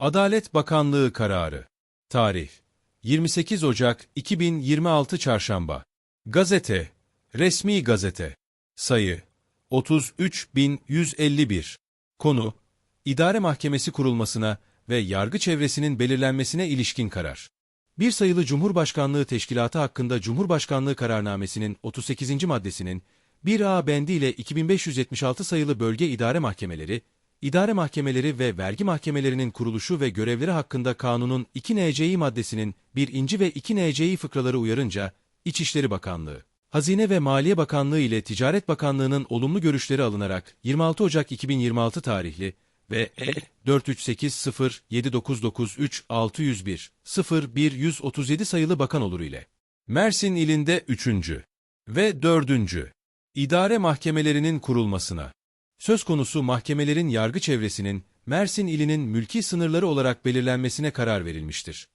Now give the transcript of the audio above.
Adalet Bakanlığı kararı. Tarih 28 Ocak 2026 Çarşamba. Gazete. Resmi gazete. Sayı 33151. Konu: İdare Mahkemesi kurulmasına ve yargı çevresinin belirlenmesine ilişkin karar. Bir sayılı Cumhurbaşkanlığı Teşkilatı hakkında Cumhurbaşkanlığı kararnamesinin 38. maddesinin 1A bendi ile 2576 sayılı bölge idare mahkemeleri, idare mahkemeleri ve vergi mahkemelerinin kuruluşu ve görevleri hakkında kanunun 2 NCİ maddesinin 1. ve 2 NCİ fıkraları uyarınca İçişleri Bakanlığı, Hazine ve Maliye Bakanlığı ile Ticaret Bakanlığı'nın olumlu görüşleri alınarak 26 Ocak 2026 tarihli ve E 438-07993601 0137 sayılı bakan oluru ile Mersin ilinde 3. ve 4. İdare mahkemelerinin kurulmasına söz konusu mahkemelerin yargı çevresinin Mersin ilinin mülki sınırları olarak belirlenmesine karar verilmiştir.